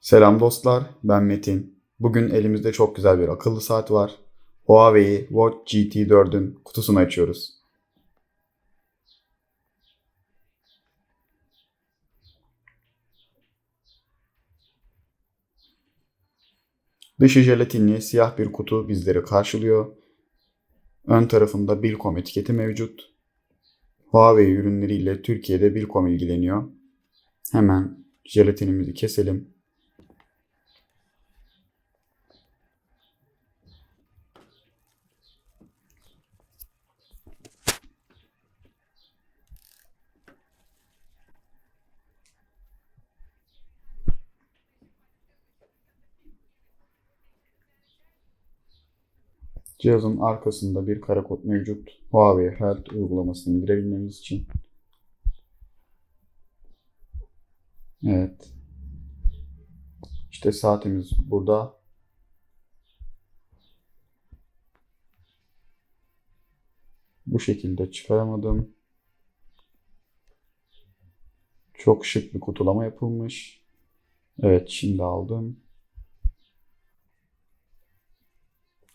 Selam dostlar, ben Metin. Bugün elimizde çok güzel bir akıllı saat var. Huawei Watch GT 4'ün kutusunu açıyoruz. Dışı jelatinli siyah bir kutu bizleri karşılıyor. Ön tarafında Bilkom etiketi mevcut. Huawei ürünleriyle Türkiye'de Bilkom ilgileniyor. Hemen jelatinimizi keselim. Cihazın arkasında bir kod mevcut. Huawei Health uygulamasını indirebilmemiz için. Evet. İşte saatimiz burada. Bu şekilde çıkaramadım. Çok şık bir kutulama yapılmış. Evet şimdi aldım.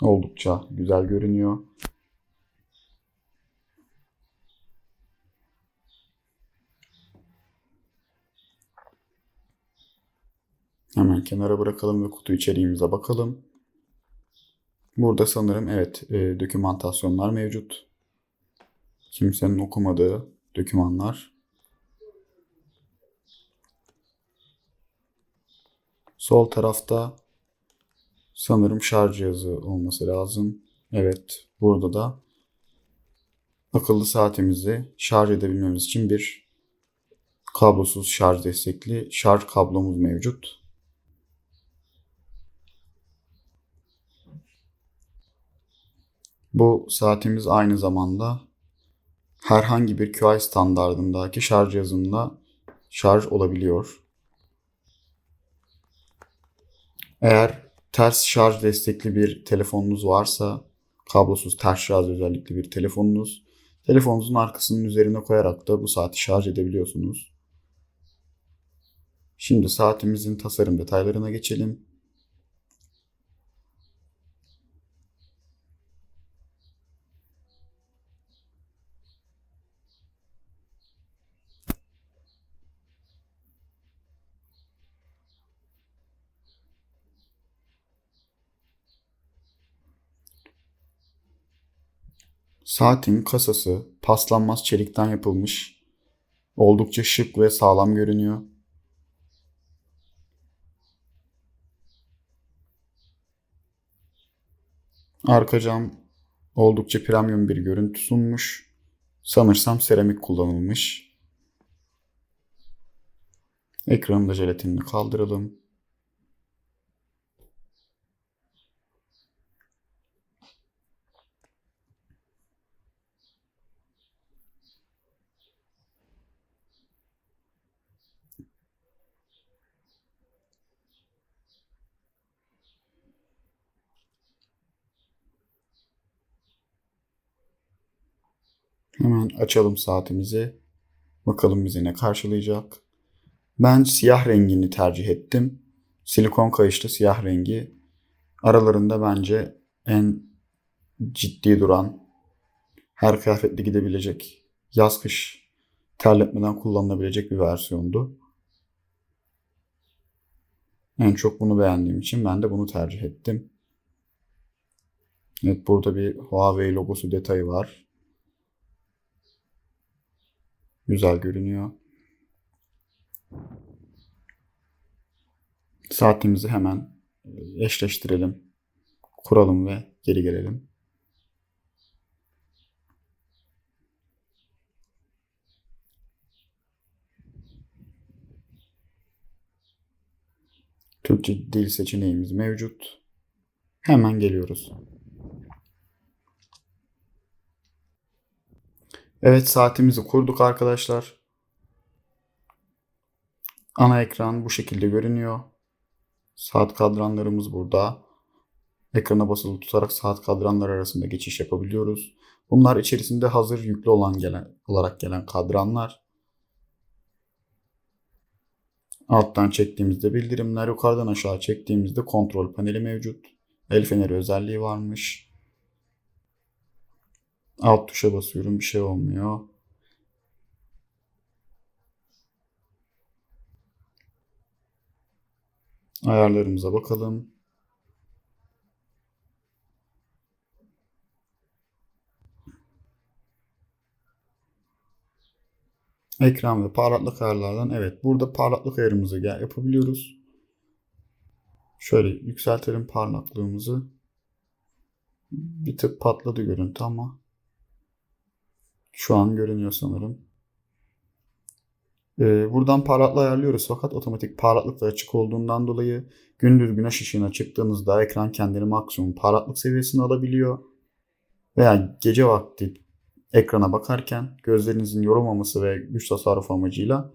Oldukça güzel görünüyor. Hemen kenara bırakalım ve kutu içeriğimize bakalım. Burada sanırım evet e, dokümantasyonlar mevcut. Kimsenin okumadığı dokümanlar. Sol tarafta sanırım şarj cihazı olması lazım. Evet, burada da akıllı saatimizi şarj edebilmemiz için bir kablosuz şarj destekli şarj kablomuz mevcut. Bu saatimiz aynı zamanda herhangi bir QI standardındaki şarj cihazında şarj olabiliyor. Eğer ters şarj destekli bir telefonunuz varsa, kablosuz ters şarj özellikli bir telefonunuz, telefonunuzun arkasının üzerine koyarak da bu saati şarj edebiliyorsunuz. Şimdi saatimizin tasarım detaylarına geçelim. Saatin kasası paslanmaz çelikten yapılmış. Oldukça şık ve sağlam görünüyor. Arka cam oldukça premium bir görüntü sunmuş. Sanırsam seramik kullanılmış. Ekranın da jelatinini kaldıralım. Hemen açalım saatimizi. Bakalım bizi ne karşılayacak. Ben siyah rengini tercih ettim. Silikon kayışlı siyah rengi. Aralarında bence en ciddi duran, her kıyafetle gidebilecek, yaz kış terletmeden kullanılabilecek bir versiyondu. En çok bunu beğendiğim için ben de bunu tercih ettim. Evet burada bir Huawei logosu detayı var. Güzel görünüyor. Saatimizi hemen eşleştirelim. Kuralım ve geri gelelim. Türkçe dil seçeneğimiz mevcut. Hemen geliyoruz. Evet saatimizi kurduk arkadaşlar. Ana ekran bu şekilde görünüyor. Saat kadranlarımız burada. Ekrana basılı tutarak saat kadranları arasında geçiş yapabiliyoruz. Bunlar içerisinde hazır yüklü olan gelen olarak gelen kadranlar. Alttan çektiğimizde bildirimler, yukarıdan aşağı çektiğimizde kontrol paneli mevcut. El feneri özelliği varmış. Alt tuşa basıyorum bir şey olmuyor. Ayarlarımıza bakalım. Ekran ve parlaklık ayarlardan evet burada parlaklık ayarımızı yapabiliyoruz. Şöyle yükseltelim parlaklığımızı. Bir tık patladı görüntü ama şu an görünüyor sanırım. Ee, buradan parlaklığı ayarlıyoruz fakat otomatik parlaklıkla açık olduğundan dolayı gündüz güneş ışığına çıktığınızda ekran kendini maksimum parlaklık seviyesine alabiliyor. Veya gece vakti ekrana bakarken gözlerinizin yorulmaması ve güç tasarrufu amacıyla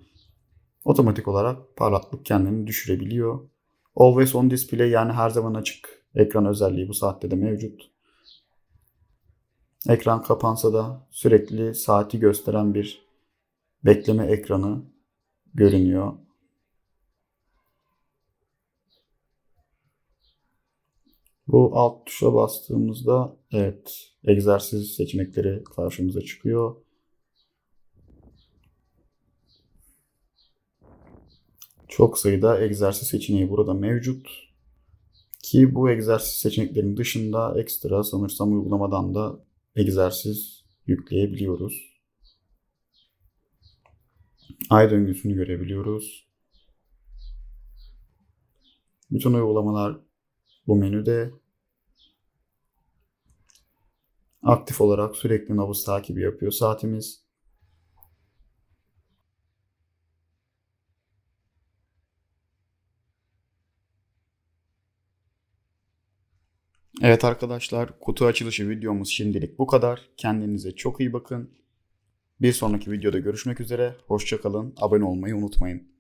otomatik olarak parlaklık kendini düşürebiliyor. Always on display yani her zaman açık ekran özelliği bu saatte de mevcut. Ekran kapansa da sürekli saati gösteren bir bekleme ekranı görünüyor. Bu alt tuşa bastığımızda evet egzersiz seçenekleri karşımıza çıkıyor. Çok sayıda egzersiz seçeneği burada mevcut. Ki bu egzersiz seçeneklerin dışında ekstra sanırsam uygulamadan da egzersiz yükleyebiliyoruz. Ay döngüsünü görebiliyoruz. Bütün uygulamalar bu menüde aktif olarak sürekli nabız takibi yapıyor saatimiz. Evet arkadaşlar kutu açılışı videomuz şimdilik bu kadar. Kendinize çok iyi bakın. Bir sonraki videoda görüşmek üzere. Hoşçakalın. Abone olmayı unutmayın.